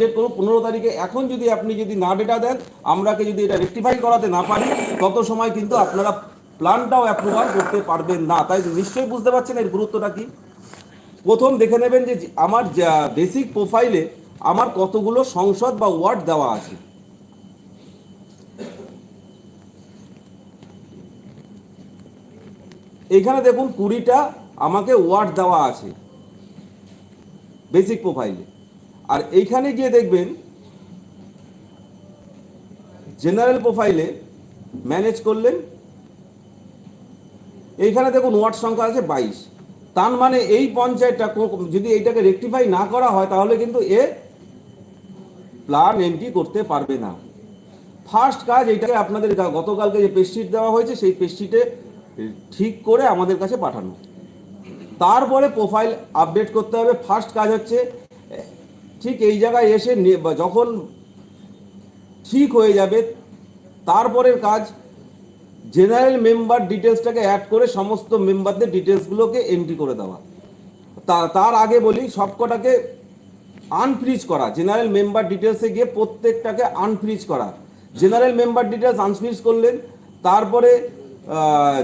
Date করুন, পনেরো তারিখে। এখন যদি আপনি যদি না ডেটা দেন, আমরাকে যদি এটা রেকটিফাই করাতে না পারি, তত সময় কিন্তু আপনারা প্ল্যানটাও অ্যাপ্রুভাল করতে পারবেন না। তাই নিশ্চয়ই বুঝতে পারছেন এর গুরুত্বটা কি? প্রথম দেখে নেবেন যে আমার বেসিক প্রোফাইলে আমার কতগুলো সংসদ বা ওয়ার্ড দেওয়া আছে। এখানে দেখুন কুড়িটা আমাকে ওয়ার্ড দেওয়া আছে বেসিক প্রোফাইলে আর এইখানে গিয়ে দেখবেন জেনারেল প্রোফাইলে ম্যানেজ করলেন, এইখানে দেখুন ওয়ার্ড সংখ্যা আছে বাইশ। তার মানে এই পঞ্চায়েতটা যদি এইটাকে রেকটিফাই না করা হয়, তাহলে কিন্তু এ প্ল্যান এন্ট্রি করতে পারবে না। ফার্স্ট কাজ এইটাকে আপনাদের গতকালকে যে পেস্টশিট দেওয়া হয়েছে, সেই পেস্টশিটে ঠিক করে আমাদের কাছে পাঠানো। তারপরে প্রোফাইল আপডেট করতে হবে। ফার্স্ট কাজ হচ্ছে ঠিক এই জায়গায় এসে যখন ঠিক হয়ে যাবে, তারপরের কাজ জেনারেল মেম্বার ডিটেলসটাকে অ্যাড করে সমস্ত মেম্বারদের ডিটেলসগুলোকে এন্ট্রি করে দেওয়া। তার আগে বলি, সবকটাকে আনফ্রিজ করা জেনারেল মেম্বার ডিটেলসে গিয়ে প্রত্যেকটাকে আনফ্রিজ করা। জেনারেল মেম্বার ডিটেলস আনফ্রিজ করলেন, তারপরে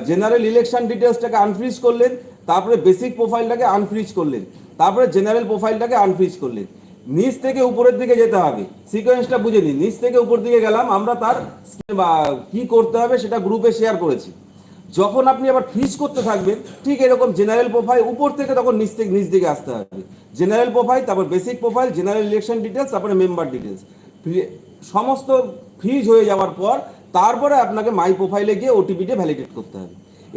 জেনারেল ইলেকশন ডিটেলসটাকে আনফ্রিজ করলেন, তারপরে বেসিক প্রোফাইলটাকে আনফ্রিজ করলেন, তারপরে জেনারেল প্রোফাইলটাকে আনফ্রিজ করলেন। নিচ থেকে উপরের দিকে যেতে হবে। সিকোয়েন্সটা বুঝে নিন। নিচ থেকে উপর দিকে গেলাম, আমরা তার কি করতে হবে সেটা গ্রুপে শেয়ার করেছি। যখন আপনি আবার ফ্রিজ করতে থাকবেন, ঠিক এরকম জেনারেল প্রোফাইল উপর থেকে তখন নিচ থেকে, নিচ দিকে আসতে হবে। জেনারেল প্রোফাইল তারপর basic profile general election details তারপরে মেম্বার ডিটেলস সমস্ত ফ্রিজ হয়ে যাওয়ার পর, তারপরে আপনাকে মাই প্রোফাইলে গিয়ে ওটিপিটা ভ্যালিডেট করতে হবে।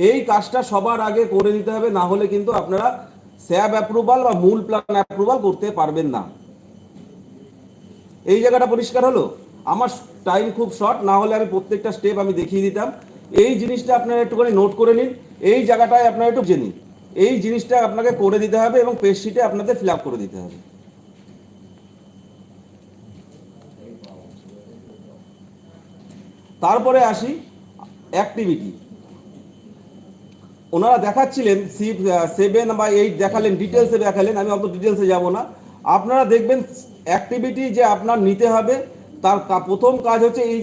এই কাজটা সবার আগে করে নিতে হবে, না হলে কিন্তু আপনারা স্যাব অ্যাপ্রুভাল বা মূল প্ল্যান অ্যাপ্রুভাল করতে পারবেন না। এই জায়গাটা পরিষ্কার হলো? আমার টাইম খুব শর্ট না হলে আমি প্রত্যেকটা স্টেপ আমি দেখিয়ে দিতাম। এই জিনিসটা আপনারা একটুখানি নোট করে নিন। এই জায়গাটায় আপনারা একটু জেনে এই জিনিসটা আপনাকে করে দিতে হবে এবং পেজশিটে আপনাদের ফিল করে দিতে হবে। তারপরে আসি অ্যাক্টিভিটি ওনারা দেখাচ্ছিলেন সি সেভেন বা এইট দেখালেন ডিটেলসে দেখালেন, আমি অত ডিটেলসে যাব না। আপনারা দেখবেন অ্যাক্টিভিটি যে আপনার নিতে হবে, তার প্রথম কাজ হচ্ছে এই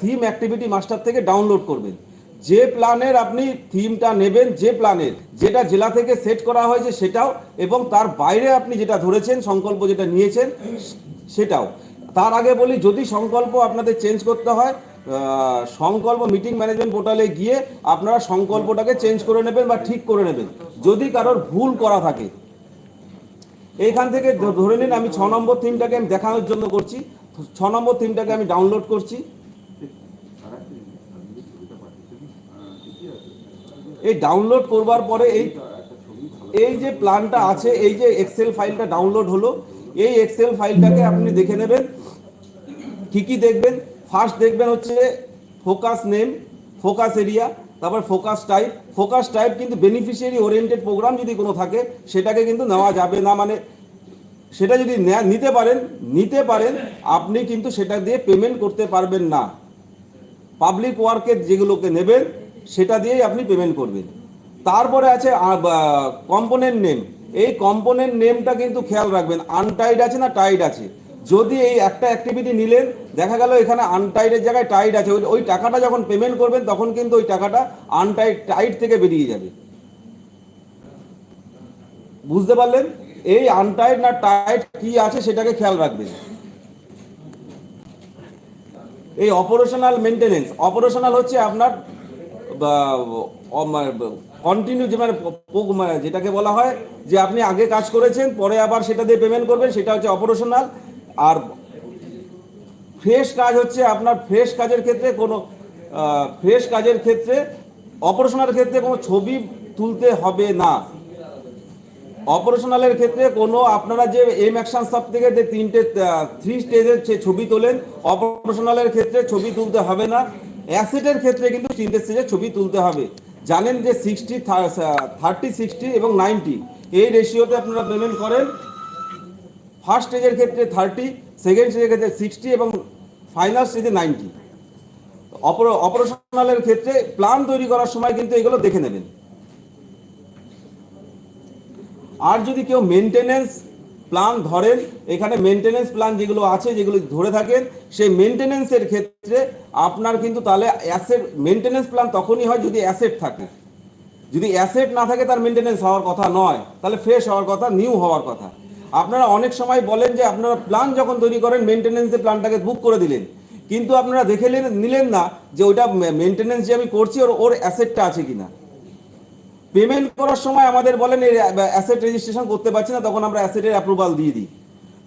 থিম অ্যাক্টিভিটি মাস্টার থেকে ডাউনলোড করবেন। যে প্ল্যানের আপনি থিমটা নেবেন, যে প্ল্যানের, যেটা জেলা থেকে সেট করা হয়েছে সেটাও, এবং তার বাইরে আপনি যেটা ধরেছেন, সংকল্প যেটা নিয়েছেন, সেটাও। তার আগে বলি, যদি সংকল্প আপনাদের চেঞ্জ করতে হয় সংকল্প মিটিং ম্যানেজমেন্ট পোর্টালে গিয়ে আপনারা সংকল্পটাকে চেঞ্জ করে নেবেন বা ঠিক করে নেবেন। যদি কারোর ভুল করা থাকে এইখান থেকে ধরে নিন আমি ছ নম্বর থিমটাকে আমি দেখানোর জন্য করছি। ছ নম্বর থিমটাকে আমি ডাউনলোড করছি। এই ডাউনলোড করবার পরে এই এই যে প্ল্যানটা আছে, এই যে এক্সেল ফাইলটা ডাউনলোড হলো, এই এক্সেল ফাইলটাকে আপনি দেখে নেবেন। কি কি দেখবেন? ফার্স্ট দেখবেন হচ্ছে ফোকাস নেম ফোকাস এরিয়া তারপর ফোকাস টাইপ ফোকাস টাইপ কিন্তু বেনিফিশিয়ারি ওরিয়েন্টেড প্রোগ্রাম যদি কোনো থাকে, সেটাকে কিন্তু নেওয়া যাবে না। মানে সেটা যদি নিতে পারেন নিতে পারেন, আপনি কিন্তু সেটা দিয়ে পেমেন্ট করতে পারবেন না। পাবলিক ওয়ার্কের যেগুলোকে নেবেন, সেটা দিয়েই আপনি পেমেন্ট করবেন। তারপরে আছে কম্পোনেন্ট নেম এই কম্পোনেন্ট নেমটা কিন্তু খেয়াল রাখবেন। আনটাইড আছে না টাইড আছে? যদি এই একটা অ্যাক্টিভিটি নিলেন, দেখা গেল এখানে আনটাইডের জায়গায় টাইট আছে, ওই- টাকাটা যখন পেমেন্ট করবেন, তখন কিন্তু ওই টাকাটা আনটাইড টাইট থেকে বেরিয়ে যাবে। বুঝতে পারলেন? এই আনটাইড না টাইট কি আছে সেটাকে খেয়াল রাখবেন। এই অপারেশনাল মেনটেনেন্স অপারেশনাল হচ্ছে আপনার কন্টিনিউ যে মানে প- প- মানে যেটাকে বলা হয় যে আপনি আগে কাজ করেছেন, পরে আবার সেটা দিয়ে পেমেন্ট করবেন, সেটা হচ্ছে অপারেশনাল আর ফ্রেশ কাজ হচ্ছে আপনার ফ্রেশ কাজের ক্ষেত্রে কোনো ফ্রেশ কাজের ক্ষেত্রে অপারেশনাল ক্ষেত্রে কোনো ছবি তুলতে হবে না। অপারেশনালের ক্ষেত্রে কোনো আপনারা যে এম অ্যাকশন সব থেকে যে তিনটে থ্রি স্টেজের ছবি তোলেন অপারেশনালের ক্ষেত্রে ছবি তুলতে হবে না। অ্যাসেটের ক্ষেত্রে কিন্তু তিনটে স্টেজের ছবি তুলতে হবে। জানেন যে সিক্সটি থার্টি সিক্সটি এবং নাইনটি এই রেশিওতে আপনারা পেমেন্ট করেন। ফার্স্ট স্টেজের ক্ষেত্রে থার্টি, সেকেন্ড স্টেজের ক্ষেত্রে সিক্সটি এবং ফাইনাল স্টেজে নাইনটি। অপারেশনালের ক্ষেত্রে প্ল্যান তৈরি করার সময় কিন্তু এগুলো দেখে নেবেন। আর যদি কেউ মেনটেনেন্স প্ল্যান ধরেন, এখানে মেনটেনেন্স প্ল্যান যেগুলো আছে, যেগুলো ধরে থাকেন, সেই মেনটেনেন্সের ক্ষেত্রে আপনার কিন্তু তাহলে অ্যাসেট মেনটেনেন্স প্ল্যান তখনই হয় যদি অ্যাসেট থাকে। যদি অ্যাসেট না থাকে তার মেনটেনেন্স হওয়ার কথা নয়, তাহলে ফ্রেশ হওয়ার কথা, নিউ হওয়ার কথা। আপনারা অনেক সময় বলেন যে আপনারা প্ল্যান যখন তৈরি করেন মেনটেনেন্সের প্ল্যানটাকে বুক করে দিলেন। কিন্তু আপনারা দেখে নিলেন- না যে ওইটা মেনটেনেন্স যে আমি করছি, ওর ওর অ্যাসেটটা আছে কিনা। পেমেন্ট করার সময় আমাদের বলেন, এই অ্যাসেট রেজিস্ট্রেশন করতে পারছি না, তখন আমরা অ্যাসেটের অ্যাপ্রুভাল দিয়ে দিই।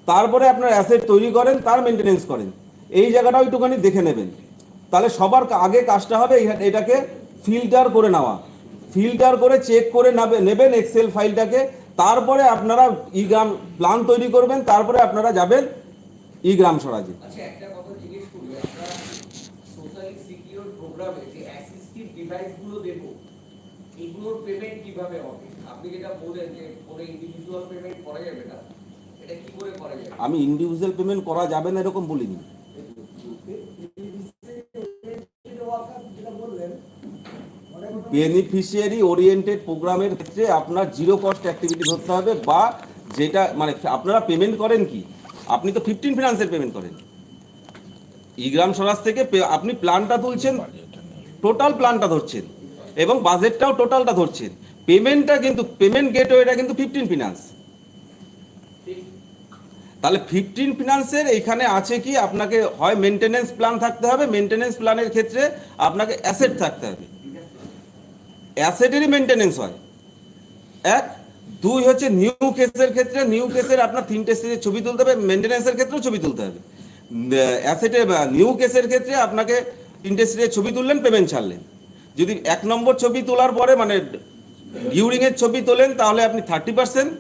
তারপরে আপনার অ্যাসেট তৈরি করেন, তার মেনটেনেন্স করেন। এই জায়গাটাও একটুখানি দেখে নেবেন। তাহলে সবার আগে কাজটা হবে এটাকে ফিল্টার করে নেওয়া। ফিল্টার করে চেক করে নেবে- নেবেন এক্সেল ফাইলটাকে তারপরে আপনারা ই গ্রাম প্ল্যান তৈরি করবেন তারপরে আপনারা যাবেন ই গ্রাম স্বরাজে আচ্ছা একটা কথা জিজ্ঞেস করি আমরা সোশ্যালি সিকিউর বেনিফিশিয়ারি ওরিয়েন্টেড প্রোগ্রামের ক্ষেত্রে আপনার জিরো কস্ট অ্যাক্টিভিটি ধরতে হবে বা যেটা মানে আপনারা পেমেন্ট করেন কি? আপনি তো ফিফটিন ফিনান্সের পেমেন্ট করেন। ইগ্রাম স্বরাজ থেকে আপনি প্ল্যানটা তুলছেন টোটাল প্ল্যানটা ধরছেন, এবং বাজেটটাও টোটালটা ধরছেন। পেমেন্টটা কিন্তু পেমেন্ট গেটওয়েটা কিন্তু ফিফটিন ফিনান্স তাহলে ফিফটিন ফিনান্সের এইখানে আছে কি? আপনাকে হয় মেনটেনেন্স প্ল্যান থাকতে হবে মেনটেনেন্স প্ল্যানের ক্ষেত্রে আপনাকে অ্যাসেট থাকতে হবে। অ্যাসেটেরই মেনটেনেন্স হয়। এক, দুই হচ্ছে নিউ কেসের ক্ষেত্রে, নিউ কেসের আপনার তিনটে স্টেজের ছবি তুলতে হবে মেনটেনেন্সের ক্ষেত্রেও ছবি তুলতে হবে। অ্যাসেটে নিউ কেসের ক্ষেত্রে আপনাকে তিনটে স্টেজের ছবি তুললেন পেমেন্ট ছাড়লেন। যদি এক নম্বর ছবি তোলার পরে মানে ডিউরিংয়ের ছবি তোলেন, তাহলে আপনি থার্টি পার্সেন্ট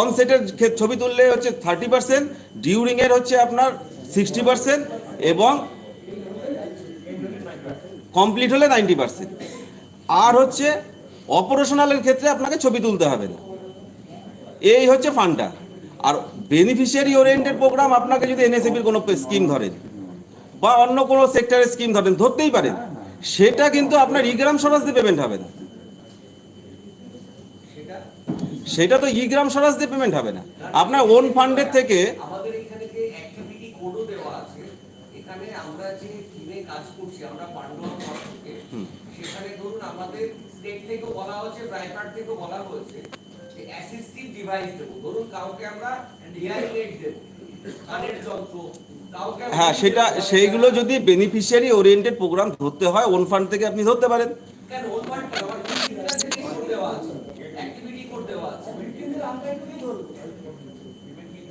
অন সেটের ছবি তুললে হচ্ছে থার্টি পার্সেন্ট ডিউরিং এর হচ্ছে আপনার সিক্সটি পার্সেন্ট এবং কমপ্লিট হলে নাইনটি পার্সেন্ট। আর হচ্ছে অপারেশনালের ক্ষেত্রে আপনাকে ছবি তুলতে হবে না। এই হচ্ছে ফান্ডটা আর বেনিফিশিয়ারি ওরিয়েন্টেড প্রোগ্রাম আপনাকে যদি এনএসএপির কোনো স্কিম ধরেন, বা অন্য কোনো সেক্টরের স্কিম ধরেন, ধরতেই পারেন, সেটা কিন্তু আপনার ইগ্রাম সরাস দিয়ে পেমেন্ট হবে না। সেটা তো ইগ্রাম সরাস দিয়ে পেমেন্ট হবে না। আপনার ওন ফান্ডের থেকে আমাদের এখানে যে অ্যাক্টিভিটি কোডও দেওয়া আছে এখানে আমরা যে টিমে কাজ করছি আমরা পান্ডুয়া তরফ থেকে সেখানে ধরুন আমাদের স্টেট থেকে বলা হচ্ছে প্রাইভেট থেকে বলা হয়েছে যে অ্যাসিস্টিভ ডিভাইস দেবো। ধরুন কাউকে আমরা নেট দেবো কানের যন্ত্র হ্যাঁ সেটা সেইগুলো যদি বেনিফিশিয়ারি ওরিয়েন্টেড প্রোগ্রাম ধরতে হয় ওন ফান্ড থেকে আপনি ধরতে পারেন। কেন? ওর পার্ট আমার ফিজিক্যাল থেকে কোড দেওয়া আছে অ্যাক্টিভিটি কোড দেওয়া আছে।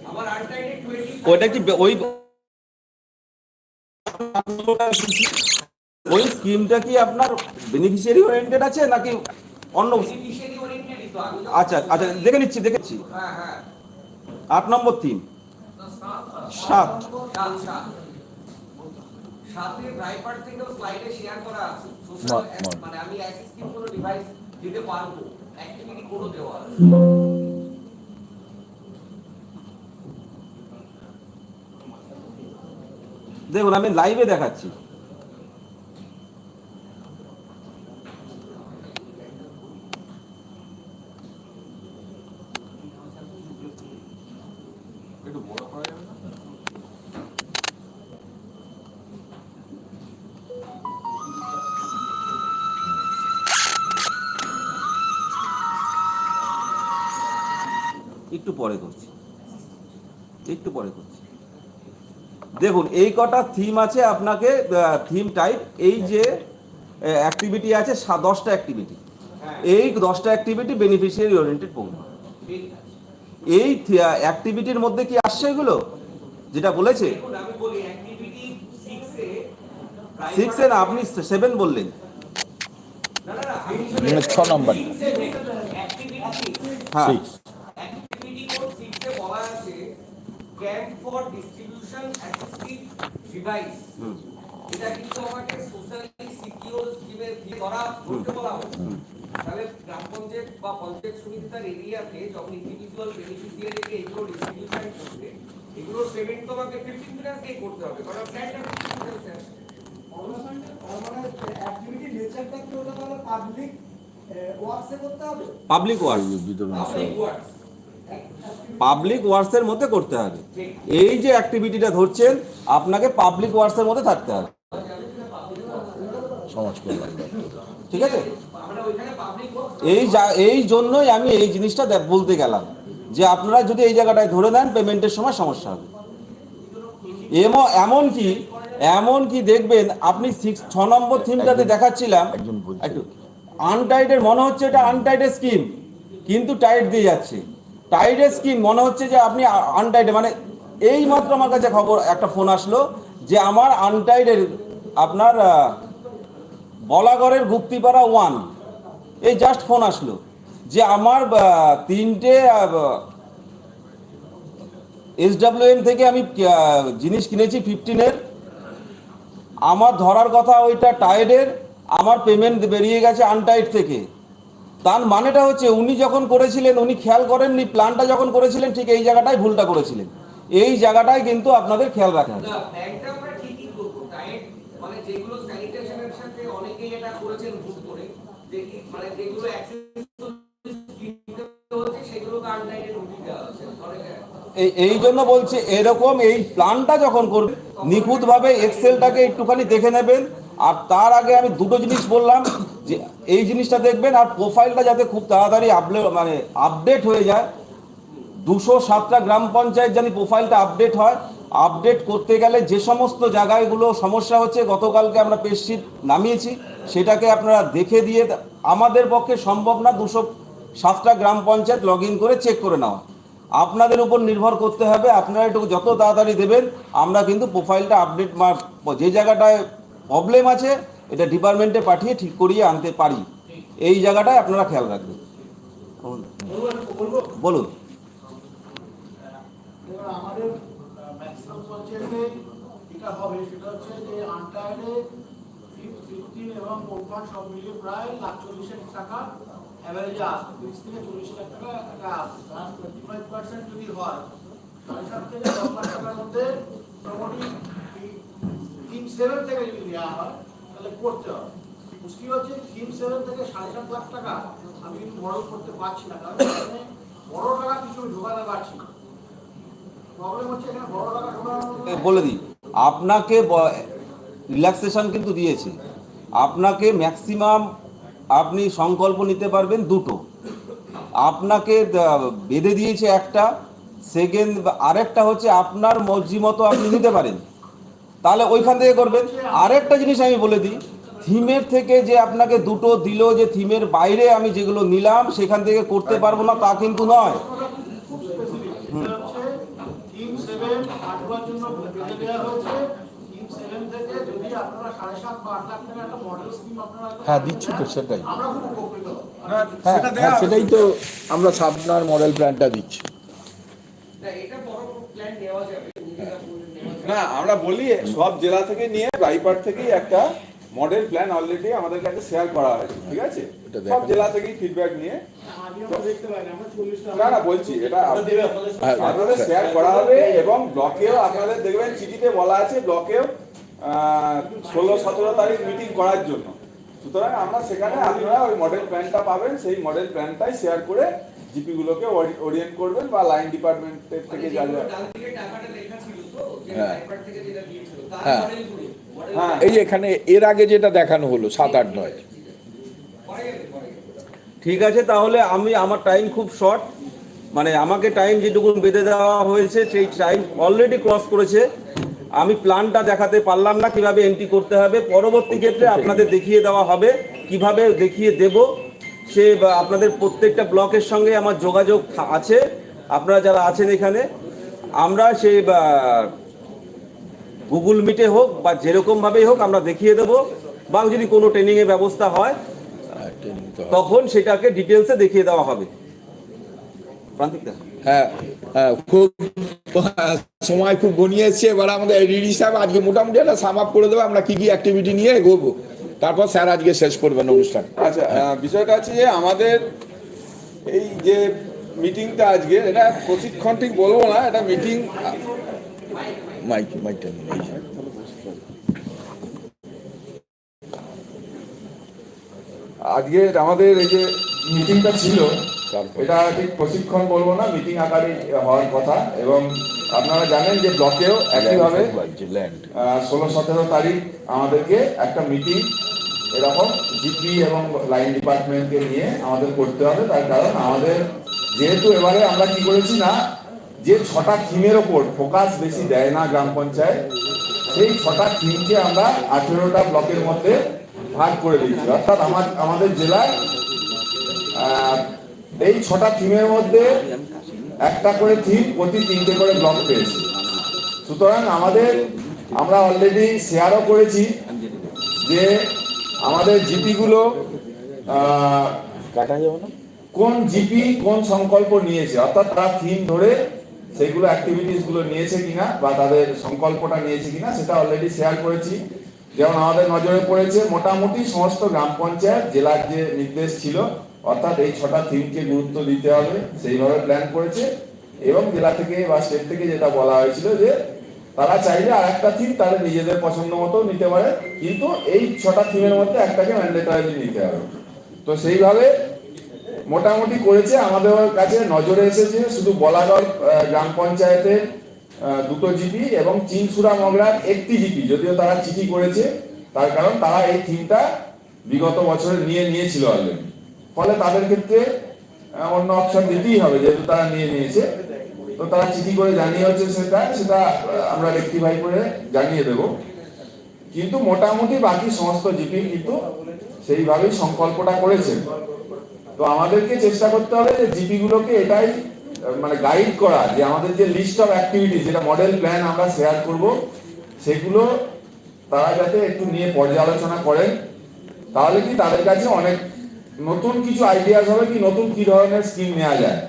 আমার আনটাইটেড 20 ওইটা কি ওই ওই স্কিমটা কি আপনার বেনিফিশিয়ারি ওরিয়েন্টেড আছে নাকি অন্য আচ্ছা আচ্ছা দেখে নিচ্ছি দেখেছি হ্যাঁ হ্যাঁ। আট নম্বর থিম সাত। সাত সাত। ড্রাইভার থেকেও স্লাইডে শেয়ার করা আছে। সোশ্যাল মা- মা- মানে আমি অ্যাসিস্টিভ কোনো ডিভাইস দিতে পারব অ্যাক্টিভিটি কোডও দেওয়া আছে। দেখুন আমি লাইভে দেখাচ্ছি। দেখুন এই কটা থিম আছে আপনাকে থিম টাইপ এই যে অ্যাক্টিভিটি আছে দশটা অ্যাক্টিভিটি এই দশটা অ্যাক্টিভিটি বেনিফিশিয়ারি ওরিয়েন্টেড প্রোগ্রাম ঠিক আছে এই অ্যাক্টিভিটির মধ্যে কি আসছে এগুলো? যেটা বলেছে? দেখুন আমি বলি অ্যাক্টিভিটি 6 এ সিক্সে না আপনি সেভেন বললেন না না না মানে ছ নম্বর হ্যাঁ সিক্স অ্যাক্টিভিটি কোড 6 এ বলা আছে camp for distribution assistive device এটা কিন্তু আমাকে সোশ্যালি সিকিউর কি করা করতে বলা হচ্ছে। তাহলে গ্রাম পঞ্চায়েত বা পঞ্চায়েত সমিতির এরিয়াতে যখন ইন্ডিভিজুয়াল বেনিফিশিয়ারিকে এগুলো ডিস্ট্রিবিউশন করবে এগুলোর পেমেন্ট তো আমাকে ফিফটিন ফিনান্সকেই করতে হবে কারণ প্ল্যানটা ফিফটিন তাহলে পাবলিক ওয়ার্কসে করতে হবে? Public work. পাবলিক ওয়ার্কসের মধ্যে করতে হবে। এই যে অ্যাক্টিভিটিটা ধরছেন আপনাকে পাবলিক ওয়ার্কসের মধ্যে থাকতে হবে। সমাজ কল্যাণ ঠিক আছে? এই এই জন্যই আমি এই জিনিসটা বলতে গেলাম যে আপনারা যদি এই জায়গাটায় ধরে নেন পেমেন্টের সময় সমস্যা হবে। এমন কি এমন কি দেখবেন আপনি সিক্স ছ নম্বর থিমটাতে দেখাচ্ছিলাম। আনটাইটের মনে হচ্ছে এটা আনটাইটের স্কিম কিন্তু টাইট দিয়ে যাচ্ছে। টাইটের স্কিম মনে হচ্ছে যে আপনি আনটাইটে মানে এই মাত্র আমার কাছে খবর, একটা ফোন আসলো যে আমার আনটাইটের আপনার বলাগড়ের গুপ্তিপাড়া ওয়ান এই জাস্ট ফোন আসলো যে আমার তিনটে এস এম থেকে আমি জিনিস কিনেছি ফিফটিনের আমার ধরার কথা ওইটা টাইডের আমার পেমেন্ট বেরিয়ে গেছে আনটাইড থেকে। তার মানেটা হচ্ছে উনি যখন করেছিলেন উনি খেয়াল করেননি প্ল্যানটা যখন করেছিলেন ঠিক এই জায়গাটায় ভুলটা করেছিলেন। এই জায়গাটায় কিন্তু আপনাদের খেয়াল রাখতে হবে। মানে মানে এই এই জন্য বলছি এরকম এই প্ল্যানটা যখন করবে নিখুঁতভাবে এক্সেলটাকে একটুখানি দেখে নেবেন। আর তার আগে আমি দুটো জিনিস বললাম যে এই জিনিসটা দেখবেন আর প্রোফাইলটা যাতে খুব তাড়াতাড়ি আপলোড মানে আপডেট হয়ে যায়। দুশো সাতটা গ্রাম পঞ্চায়েত জানি প্রোফাইলটা আপডেট হয়। আপডেট করতে গেলে যে সমস্ত জায়গাগুলো সমস্যা হচ্ছে, গতকালকে আমরা পেশিট নামিয়েছি, সেটাকে আপনারা দেখে দিয়ে আমাদের পক্ষে সম্ভব না দুশো সাতটা গ্রাম পঞ্চায়েত লগ করে চেক করে নেওয়া। আপনাদের উপর নির্ভর করতে হবে, আপনারা একটু যত তাড়াতাড়ি দেবেন, আমরা কিন্তু প্রোফাইলটা আপডেট যে জায়গাটায় প্রবলেম আছে এটা ডিপার্টমেন্টে পাঠিয়ে ঠিক করিয়ে আনতে পারি। এই জায়গাটায় আপনারা খেয়াল রাখবেন। বলুন। আমাদের ম্যাক্সিমাম যেটা হবে সেটা হচ্ছে যে এবং সব মিলিয়ে প্রায় লাখ চল্লিশ টাকা আসবে থেকে চল্লিশ টাকা আসবে ফাইভ পার্সেন্ট যদি হয় টাকার মধ্যে সেভেন থেকে যদি নেওয়া হয় তাহলে করতে হবে। মুশকিল হচ্ছে থিম সেভেন থেকে সাড়ে সাত লাখ টাকা আমি কিন্তু মডেল করতে পারছি না, কারণ এখানে বড় টাকা কিছু ঢোকাতে পারছি না। বড় বলে দিই, আপনাকে রিল্যাক্সেশন কিন্তু দিয়েছে। আপনাকে ম্যাক্সিমাম আপনি সংকল্প নিতে পারবেন দুটো। আপনাকে বেঁধে দিয়েছে একটা সেকেন্ড আরেকটা হচ্ছে আপনার মর্জি মতো আপনি নিতে পারেন। তাহলে ওইখান থেকে করবেন। আরেকটা জিনিস আমি বলে দিই থিমের থেকে যে আপনাকে দুটো দিল যে থিমের বাইরে আমি যেগুলো নিলাম সেখান থেকে করতে পারব না তা কিন্তু নয়। খুব স্পেসিফিক সেটা হচ্ছে থিম সেভেন আটবার জন্য বেঁধে দেওয়া হয়েছে থিম সেভেন থেকে যদি আপনারা সাড়ে সাত বা আট লাখ টাকা একটা মডেল স্কিম আপনারা হ্যাঁ দিচ্ছি তো সেটাই। হ্যাঁ হ্যাঁ সেটাই তো আমরা সাবনার মডেল প্ল্যানটা দিচ্ছি না এটা বড় প্ল্যান নেওয়া যাবে নিজেরা বললে নেওয়া যাবে না আমরা বলি সব জেলা থেকে নিয়ে রাইপার থেকেই একটা মডেল প্ল্যান অলরেডি আমাদের কাছে শেয়ার করা হয়েছে ঠিক আছে? এটা সব জেলা থেকেই ফিডব্যাক নিয়ে। না, না না বলছি এটা আপনাদের। শেয়ার করা হবে এবং ব্লকেও আপনাদের দেখবেন চিঠিতে বলা আছে ব্লকেও ষোলো সতেরো তারিখ মিটিং করার জন্য। সুতরাং আমরা সেখানে আপনারা ওই মডেল প্ল্যানটা পাবেন সেই মডেল প্ল্যানটাই শেয়ার করে জিপি গুলোকে ওরিয়েন্ট করবেন বা লাইন ডিপার্টমেন্টের মানে থেকে যা হ্যাঁ। রাইপার থেকে যেটা দিয়েছিল তার হ্যাঁ। হ্যাঁ এই এখানে এর আগে যেটা দেখানো হলো সাত আট নয়। ঠিক আছে তাহলে আমি আমার টাইম খুব শর্ট মানে আমাকে টাইম যেটুকু বেঁধে দেওয়া হয়েছে সেই টাইম অলরেডি ক্রস করেছে। আমি প্ল্যানটা দেখাতে পারলাম না কীভাবে এন্ট্রি করতে হবে। পরবর্তী ক্ষেত্রে আপনাদের দেখিয়ে দেওয়া হবে কীভাবে দেখিয়ে দেব। সে আপনাদের প্রত্যেকটা ব্লকের সঙ্গে আমার যোগাযোগ আছে। আপনারা যারা আছেন এখানে আমরা সেই গুগল মিটে হোক বা যেরকমভাবেই হোক আমরা দেখিয়ে দেবো বা যদি কোনো ট্রেনিংয়ের ব্যবস্থা হয় হ্যাঁ। তখন সেটাকে ডিটেলসে দেখিয়ে দেওয়া হবে। প্রান্তিক হ্যাঁ হ্যাঁ, খুব হ্যাঁ, সময় খুব ঘনিয়ে এসছে এবার আমাদের রিডি সাহেব আজকে মোটামুটি একটা সাম আপ করে দেবো আমরা কি কি অ্যাক্টিভিটি নিয়ে এগোবো। তারপর স্যার আজকে শেষ করবেন অনুষ্ঠান। আচ্ছা বিষয়টা হচ্ছে যে আমাদের এই যে মিটিংটা আজকে এটা প্রশিক্ষণ ঠিক বলব না এটা মিটিং মাইক মাইকটা নিয়ে এই যে। আজকে আমাদের এই যে মিটিংটা ছিল এটা ঠিক প্রশিক্ষণ বলব না মিটিং আকারে হওয়ার কথা। এবং আপনারা জানেন যে ব্লকেও একইভাবে ষোলো সতেরো তারিখ আমাদেরকে একটা মিটিং এরকম জিপি এবং লাইন ডিপার্টমেন্টকে নিয়ে আমাদের করতে হবে। তার কারণ আমাদের যেহেতু এবারে আমরা কি করেছি না যে ছটা থিমের ওপর ফোকাস বেশি দেয় না গ্রাম পঞ্চায়েত, সেই ছটা থিমকে আমরা আঠেরোটা ব্লকের মধ্যে ভাগ করে দিয়েছি। অর্থাৎ আমার, আমাদের জেলায় এই ছটা থিমের মধ্যে একটা করে থিম প্রতি তিনটে করে ব্লক পেয়েছি। সুতরাং আমাদের, আমরা অলরেডি শেয়ারও করেছি যে আমাদের জিপিগুলো কোন জিপি কোন সংকল্প নিয়েছে। অর্থাৎ তারা থিম ধরে সেগুলো অ্যাক্টিভিটিসগুলো নিয়েছে কিনা বা তাদের সংকল্পটা নিয়েছে কিনা সেটা অলরেডি শেয়ার করেছি। যেমন আমাদের নজরে পড়েছে, মোটামুটি সমস্ত গ্রাম পঞ্চায়েত, জেলার যে নির্দেশ ছিল, অর্থাৎ এই ছটা থিমকে গুরুত্ব দিতে হবে, সেইভাবে প্ল্যান করেছে। এবং জেলা থেকে বা স্টেট থেকে যেটা বলা হয়েছিল যে, তারা চাইলে আর একটা থিম তাদের নিজেদের পছন্দ মতো নিতে পারে, কিন্তু এই ছটা থিমের মধ্যে একটাকে ম্যান্ডেটারি নিতে হবে। তো সেইভাবে মোটামুটি করেছে। আমাদের কাছে নজরে এসেছে, শুধু বলাগড় গ্রাম পঞ্চায়েতের দুটো জিপি এবং চিনসুরা মগরার একটি জিপি। যদিও তারা চিঠি করেছে, তার কারণ তারা এই থিমটা বিগত বছরে নিয়ে নিয়েছিল অলরেডি ফলে তাদের ক্ষেত্রে অন্য অপশন দিতেই হবে, যেহেতু তারা নিয়ে নিয়েছে। তো তারা চিঠি করে জানিয়ে হচ্ছে সেটা সেটা আমরা রেক্টিফাই করে জানিয়ে দেব। কিন্তু মোটামুটি বাকি সমস্ত জিপি কিন্তু সেইভাবেই সংকল্পটা করেছে। তো আমাদেরকে চেষ্টা করতে হবে যে জিপি গুলোকে এটাই মানে গাইড করা, যে আমাদের যে লিস্ট অফ অ্যাক্টিভিটি যেটা মডেল প্ল্যান আমরা শেয়ার করব, সেগুলো তারা যাতে একটু নিয়ে পর্যালোচনা করেন। তাহলে কি তাদের কাছে অনেক নতুন কিছু আইডিয়াস হবে কি, নতুন কি ধরনের স্কিম নেওয়া যায়।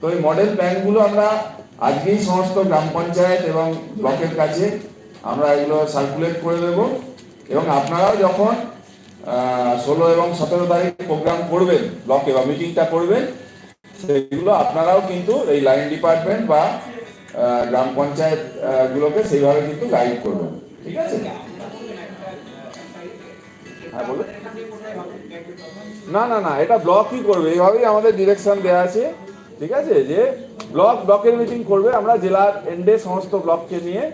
তো এই মডেল প্ল্যানগুলো আমরা আজকেই সমস্ত গ্রাম পঞ্চায়েত এবং ব্লকের কাছে আমরা এগুলো সার্কুলেট করে দেব। এবং আপনারাও যখন ষোলো এবং সতেরো তারিখ প্রোগ্রাম করবেন ব্লকে বা মিটিংটা করবেন, সেগুলো আপনারাও কিন্তু এই লাইন ডিপার্টমেন্ট বা গ্রাম পঞ্চায়েত গুলোকে সেইভাবে কিন্তু গাইড করবেন। ঠিক আছে? হ্যাঁ বলুন। না না না, এটা ব্লকই করবে। এইভাবেই আমাদের ডিরেকশন দেওয়া আছে। ঠিক আছে? যে ব্লক ব্লকের মিটিং করবে। আমরা জেলার এন্ডে সমস্ত ব্লককে নিয়ে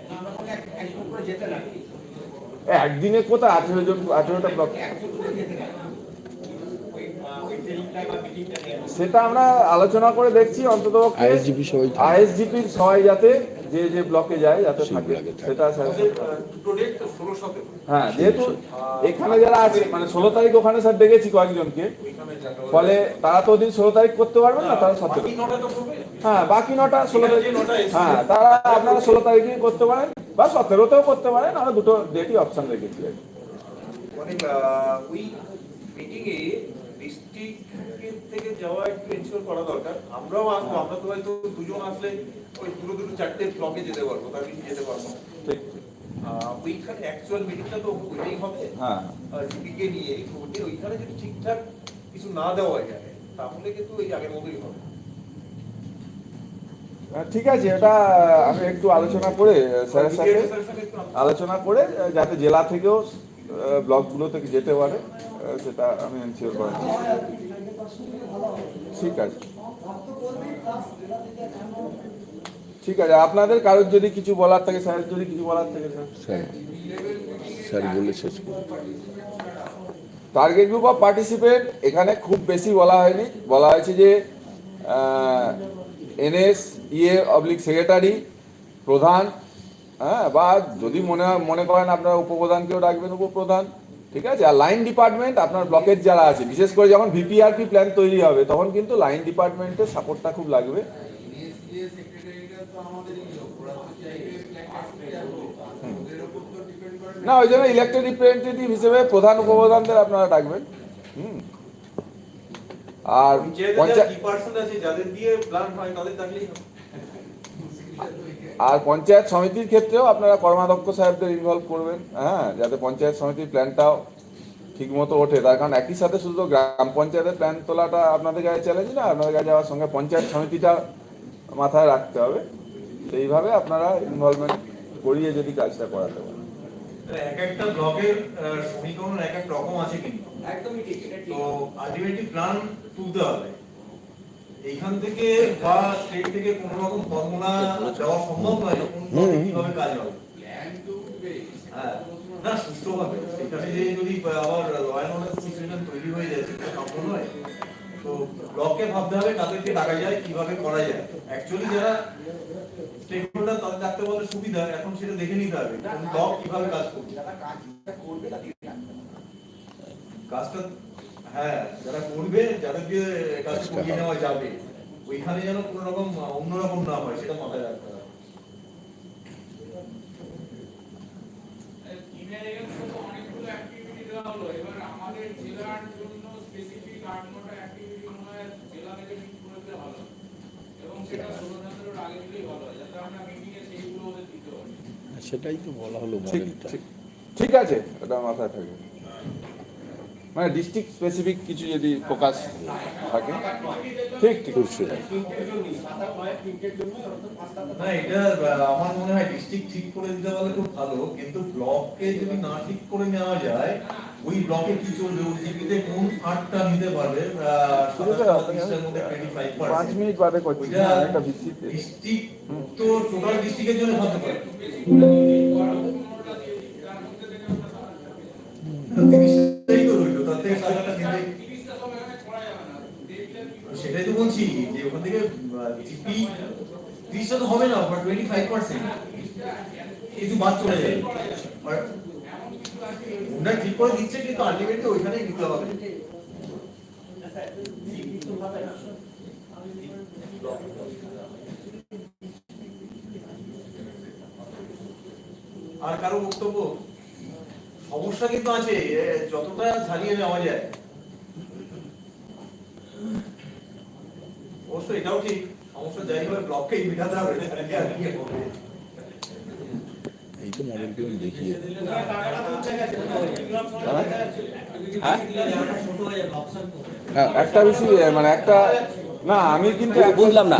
একদিনে কোথায় আঠেরো জন আঠেরোটা ব্লক সেটা আমরা আলোচনা করে দেখছি অন্তত ISGP সবাই। আইএসজিপির সবাই যাতে যে যে ব্লকে যায় যাতে থাকে। সেটা স্যার হ্যাঁ যেহেতু এখানে যারা আছে মানে ষোলো তারিখ ওখানে স্যার দেখেছি কয়েকজনকে। ফলে তারা তো ওদিন ষোলো তারিখ করতে পারবেন না তারা সতেরো হ্যাঁ বাকি নটা ষোলো তারিখ হ্যাঁ তারা আপনারা ষোলো তারিখে করতে পারেন। বা সতেরোতেও করতে পারেন আমরা দুটো ডেটই অপশন রেখেছি আর কি। মানে ওই মিটিংয়ে ডিস্ট্রিক্টের থেকে যাওয়া একটু এনশিওর করা দরকার। আমরাও আসব আমরা তো হয়তো দুজন আসলে ওই দুটো দুটো চারটে ব্লকে যেতে পারব তার বেশি যেতে পারব ঠিক। ওইখানে অ্যাকচুয়াল মিটিংটা তো ওইটাই হবে। হ্যাঁ। নিয়ে ওইখানে যদি ঠিকঠাক কিছু না দেওয়া যায় তাহলে কিন্তু ওই আগের মতোই হবে। ঠিক আছে এটা আমি একটু আলোচনা করে স্যারের সাথে আলোচনা করে যাতে জেলা থেকেও ব্লকগুলো থেকে যেতে পারে সেটা আমি এনশিওর করার। ঠিক আছে। ঠিক আছে আপনাদের কারোর যদি কিছু বলার থাকে স্যারের যদি কিছু বলার থাকে স্যার? স্যার বলে শেষ টার্গেট গ্রুপ অফ পার্টিসিপেট এখানে খুব বেশি বলা হয়নি। বলা হয়েছে যে এনএস, ইএ অবলিক সেক্রেটারি, প্রধান হ্যাঁ বা যদি মনে মনে করেন আপনারা উপপ্রধানকেও ডাকবেন, উপপ্রধান, ঠিক আছে? আর লাইন ডিপার্টমেন্ট, আপনার ব্লকের যারা আছে, বিশেষ করে যখন ভিপিআরপি প্ল্যান তৈরি হবে, তখন কিন্তু লাইন ডিপার্টমেন্টের সাপোর্টটা খুব লাগবে। না, ওই জন্য ইলেক্টেড রিপ্রেজেন্টেটিভ হিসেবে প্রধান, উপপ্রধানদের আপনারা ডাকবেন। হুম আর পঞ্চায়েতে পঞ্চায়েত কি পার্সেন্ট আছে যাদের দিয়ে প্ল্যান হয় তাদের ডাকলেই হবে। আর পঞ্চায়েত সমিতির ক্ষেত্রেও আপনারা কর্মাধ্যক্ষ সাহেবদের ইনভলভ করবেন হ্যাঁ যাতে পঞ্চায়েত সমিতির প্ল্যানটাও ঠিক মতো ওঠে। তার কারণ একই সাথে শুধু গ্রাম পঞ্চায়েতের প্ল্যান তোলাটা আপনাদের কাছে চ্যালেঞ্জ না আপনাদের কাছে যাওয়ার সঙ্গে পঞ্চায়েত সমিতিটা মাথায় রাখতে হবে। সেইভাবে আপনারা ইনভলভমেন্ট করিয়ে যদি কাজটা করাতে পারেন। এক একটা ব্লকের সমীকরণ এক এক রকম আছে কিন্তু। একদমই ঠিক এটা ঠিক। তো আলটিমেটলি প্ল্যান তুলতে হবে। এইখান থেকে বা স্টেট থেকে কোনো রকম ফর্মুলা দেওয়া সম্ভব নয় কীভাবে কাজ হবে। হ্যাঁ না সুষ্ঠুভাবে সেখানে যে যদি আবার ল অ্যান্ড সিচুয়েশন তৈরি হয়ে যায় সেটা সম্ভব নয়। তো ব্লককে ভাবতে হবে কাদেরকে ডাকা যায় কীভাবে করা যায়। অ্যাকচুয়ালি যারা স্টেক হোল্ডার তাদের ডাকতে বলে সুবিধা এখন সেটা দেখে নিতে হবে। ব্লক কীভাবে কাজ করবে। কাজটা হ্যাঁ যারা করবে যাদেরকে কাজ করিয়ে নেওয়া যাবে ওইখানে যেন কোনো রকম অন্যরকম না হয় সেটা মাথায় রাখতে হবে। সেটাই তো বলা হলো ঠিক ঠিক ঠিক আছে ওটা মাথায় থাকে মানে ডিস্ট্রিক্ট স্পেসিফিক কিছু যদি ফোকাস থাকে ঠিক ঠিক। না এটা আমার মনে হয় ডিস্ট্রিক্ট ঠিক করে দিতে পারলে খুব ভালো কিন্তু ব্লককে যদি না ঠিক করে নেওয়া যায় ওই ব্লকে কি চলবে? ওই জিপিতে কোন ফান্ডটা নিতে পারবে? পাঁচ মিনিট বাদে করছি হ্যাঁ, একটা ভিত্তিতে ডিস্ট্রিক্ট তো টোটাল ডিস্ট্রিক্টের জন্য ভাবতে পারে। তিরিশটাই তো রইল তার সেটাই তো বলছি, যে ওখান থেকে জিপি ত্রিশটা তো হবে না বাট টোয়েন্টি ফাইভ পার্সেন্ট কিছু বাদ চলে যাবে ওটা ঠিক করে দিচ্ছে, কিন্তু আলটিমেটলি ওইখানেই নিতে হবে। আর কারও বক্তব্য? সমস্যা কিন্তু আছে যতটা ঝালিয়ে নেওয়া যায়। অবশ্য এটাও ঠিক সমস্যা যাই হবে ব্লককেই মেটাতে হবে ঝালিয়ে আর কি হবে? এই তো মডেলটি আমি হ্যাঁ? একটা বেশি মানে একটা না আমি কিন্তু বুঝলাম না।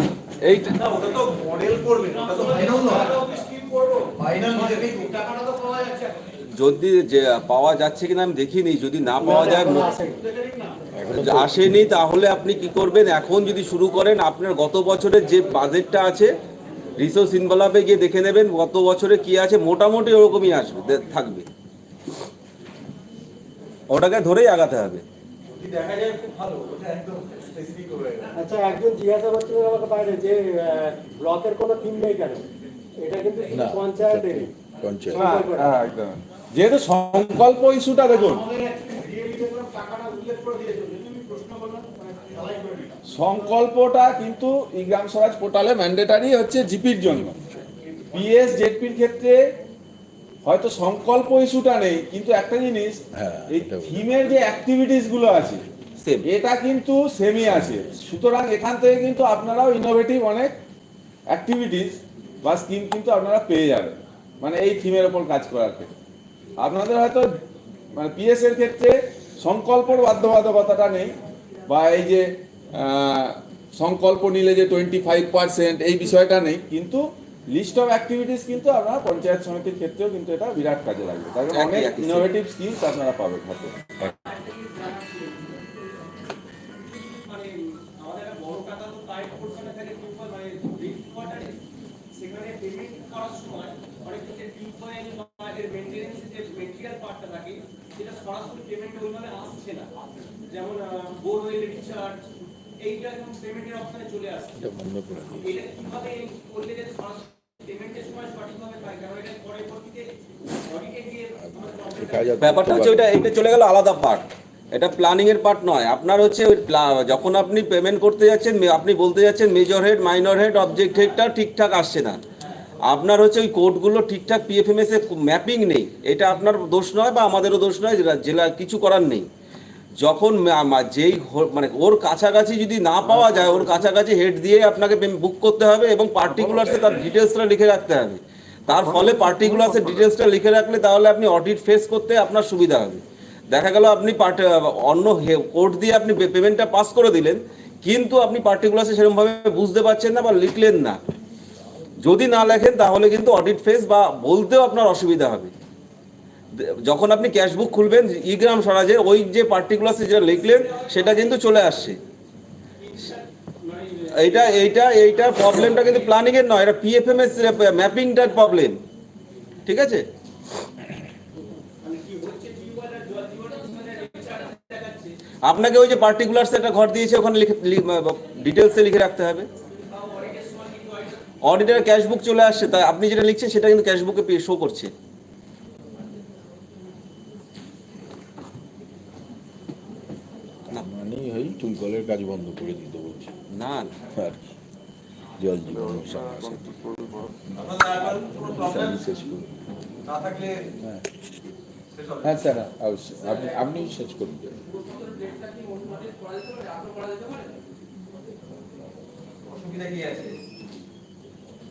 এইটা না ওটা তো মডেল করবে ওটা তো ফাইনাল নয়। ফাইনাল নিজেকেই করতে হবে। টাকাটা তো পাওয়া যাচ্ছে এখন। যদি যে পাওয়া যাচ্ছে কিনা আমি দেখিনি যদি না পাওয়া যায় আসেনি। তাহলে আপনি কি করবেন? এখন যদি শুরু করেন আপনার গত বছরের যে বাজেটটা আছে রিসোর্স ইনভেলপে গিয়ে দেখে নেবেন গত বছরে কি আছে মোটামুটি ওরকমই আসবে থাকবে। ওটাকে ধরেই আগাতে হবে। যদি দেখা যায় খুব ভালো ওটা একদম স্পেসিফিক হবে আচ্ছা একজন জিজ্ঞাসা করছিলেন আমাকে বাইরে যে ব্লকের কোনো থিম নেই কেন? এটা কিন্তু পঞ্চায়েতেরই। পঞ্চায়েত। হ্যাঁ, হ্যাঁ, একদম। যেহেতু সংকল্প ইস্যুটা দেখুন। সংকল্পটা কিন্তু ই গ্রাম স্বরাজ পোর্টালে ম্যান্ডেটারি হচ্ছে জিপির জন্য। পিএস জেডপির ক্ষেত্রে হয়তো সংকল্প ইস্যুটা নেই কিন্তু একটা জিনিস হ্যাঁ, এই থিমের যে অ্যাক্টিভিটিসগুলো আছে সেম এটা কিন্তু সেমই আছে। সুতরাং এখান থেকে কিন্তু আপনারাও ইনোভেটিভ অনেক অ্যাক্টিভিটিস বা স্কিম কিন্তু আপনারা পেয়ে যাবেন। মানে এই থিমের ওপর কাজ করার ক্ষেত্রে। আপনাদের হয়তো মানে পিএস এর ক্ষেত্রে সংকল্পর বাধ্যবাধকতাটা নেই বা এই যে আহ, সংকল্প নিলে যে টোয়েন্টি ফাইভ পার্সেন্ট এই বিষয়টা নেই কিন্তু লিস্ট অফ অ্যাক্টিভিটিস কিন্তু আপনারা পঞ্চায়েত সমিতির ক্ষেত্রেও কিন্তু এটা বিরাট কাজে লাগবে। তার অনেক ইনোভেটিভ স্কিমস আপনারা পাবেন হাতে। বা এর মেনটেন্যান্স যে মেটেরিয়াল পার্টটা থাকে সেটা সরাসরি পেমেন্ট ওইভাবে আসছে না। যেমন বোরওয়েল রিচার্জ এইটা এখন পেমেন্টের অপশনে চলে আসছে। এটা বন্ধ করে দিই এটা কীভাবে করলে যে সরাসরি পেমেন্টের সময় সঠিকভাবে পাই কারণ এটা পরবর্তীতে অডিটে গিয়ে আমাদের ব্যাপারটা হচ্ছে ওইটা এটা চলে গেল আলাদা পার্ট এটা প্ল্যানিং এর পার্ট নয়। আপনার হচ্ছে ওই প্লা- যখন আপনি পেমেন্ট করতে যাচ্ছেন আপনি বলতে যাচ্ছেন major head minor head object হেডটা ঠিকঠাক আসছে না। আপনার হচ্ছে ওই কোডগুলো ঠিকঠাক পিএফএমএস এ ম্যাপিং নেই। এটা আপনার দোষ নয় বা আমাদেরও দোষ নয় জেলা- জেলা কিছু করার নেই। যখন যেই মানে ওর কাছাকাছি যদি না পাওয়া যায় ওর কাছাকাছি হেড দিয়ে আপনাকে বুক করতে হবে এবং পার্টিকুলারসে তার ডিটেলসটা লিখে রাখতে হবে। তার ফলে পার্টিকুলারসে ডিটেলসটা লিখে রাখলে তাহলে আপনি অডিট ফেস করতে আপনার সুবিধা হবে। দেখা গেল আপনি অন্য কোড দিয়ে আপনি পেমেন্টটা পাস করে দিলেন কিন্তু আপনি পার্টিকুলারসে সেরকমভাবে বুঝতে পারছেন না বা লিখলেন না। যদি না লেখেন, তাহলে কিন্তু অডিট ফেস বা বলতেও আপনার অসুবিধা হবে। যখন আপনি ক্যাশবুক খুলবেন ই গ্রাম স্বরাজের ওই যে পার্টিকুলার্সে যেটা লিখলেন, সেটা কিন্তু চলে আসছে। এইটা এইটা এইটার প্রবলেমটা কিন্তু প্ল্যানিং এর নয়, এটা পিএফএমএস ম্যাপিংটার প্রবলেম ঠিক আছে? আপনাকে ওই যে পার্টিকুলার্স একটা ঘর দিয়েছে, ওখানে লিখে ডিটেলসে লিখে রাখতে হবে। অডিটার ক্যাশবুক চলে আসছে তাই আপনি যেটা লিখছেন সেটা কিন্তু ক্যাশবুকে শো করছে মানে ওই টুইকলের কাজ বন্ধ করে দিতে বলছে না আর কি। জল জীবন। হ্যাঁ। হ্যাঁ স্যার অবশ্যই আপনি আপনি শেষ করুন অসুবিধা কি আছে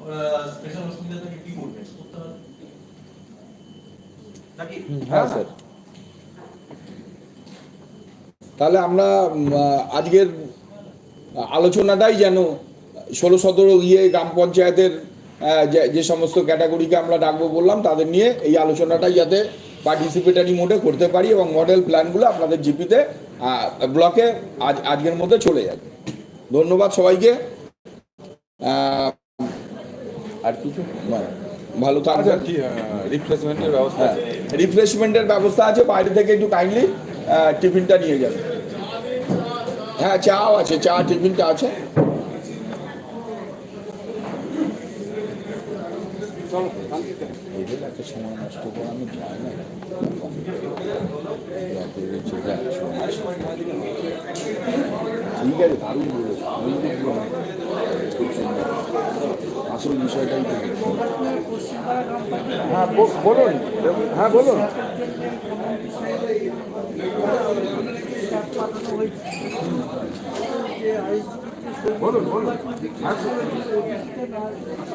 স্পেশাল অসুবিধা থেকে কি করবেন নাকি? হ্যাঁ স্যার। তাহলে আমরা আজকের আলোচনাটাই যেন ষোলো সতেরো ইয়ে গ্রাম পঞ্চায়েতের যে- যে সমস্ত ক্যাটাগরিকে আমরা ডাকবো বললাম তাদের নিয়ে এই আলোচনাটাই যাতে পার্টিসিপেটারি মোডে করতে পারি এবং মডেল প্ল্যানগুলো আপনাদের জিপিতে ব্লকে আজ আজকের মধ্যে চলে যাবে। ধন্যবাদ সবাইকে। আহ, আর কিছু। ভালো থাকবেন রিপ্লেসমেন্টের ব্যবস্থা আছে রিফ্রেশমেন্টের ব্যবস্থা আছে বাইরে থেকে একটু কাইন্ডলি টিফিনটা নিয়ে যাবেন হ্যাঁ চাও আছে চা টিফিনটা আছে এদের এত সময় নষ্ট করে আমি যাই না রাতে চলে আসব। ঠিক আছে দারুণ বলেছ খুব সুন্দর। আসল বিষয়টাই হ্যাঁ বলুন। হ্যাঁ বলুন। বলুন বলুন।